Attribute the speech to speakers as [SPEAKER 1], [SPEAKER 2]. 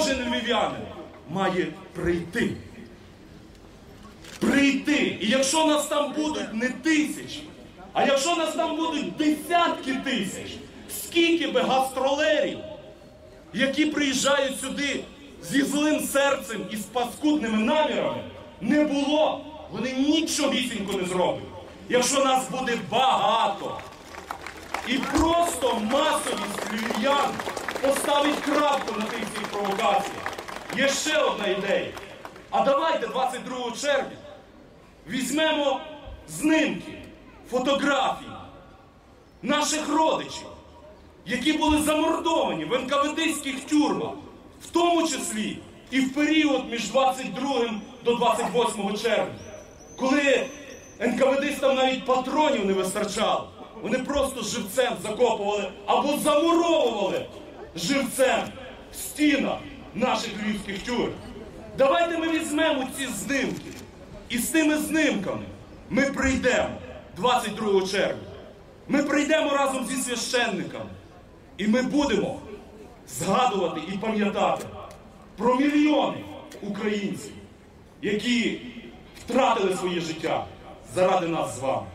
[SPEAKER 1] кожен львів'янин має прийти. Прийти. І якщо нас там будуть не тисячі, а якщо нас там будуть десятки тисяч, скільки би гастролерів, які приїжджають сюди зі злим серцем і з паскудними намірами, не було, вони нічогісінько не зроблять. Якщо нас буде багато, і просто масовість львів'ян поставить крапку на тих всіх провокаціях. Є ще одна ідея. А давайте 22 червня візьмемо знимки, фотографії наших родичів, які були замордовані в НКВДських тюрмах, в тому числі і в період між 22 до 28 червня, коли НКВДистам навіть патронів не вистачало. Вони просто живцем закопували або замуровували живцем в стінах наших львівських тюрм. Давайте ми візьмемо ці знимки. І з тими знимками ми прийдемо 22 червня. Ми прийдемо разом зі священниками. І ми будемо згадувати і пам'ятати про мільйони українців, які втратили своє життя заради нас з вами.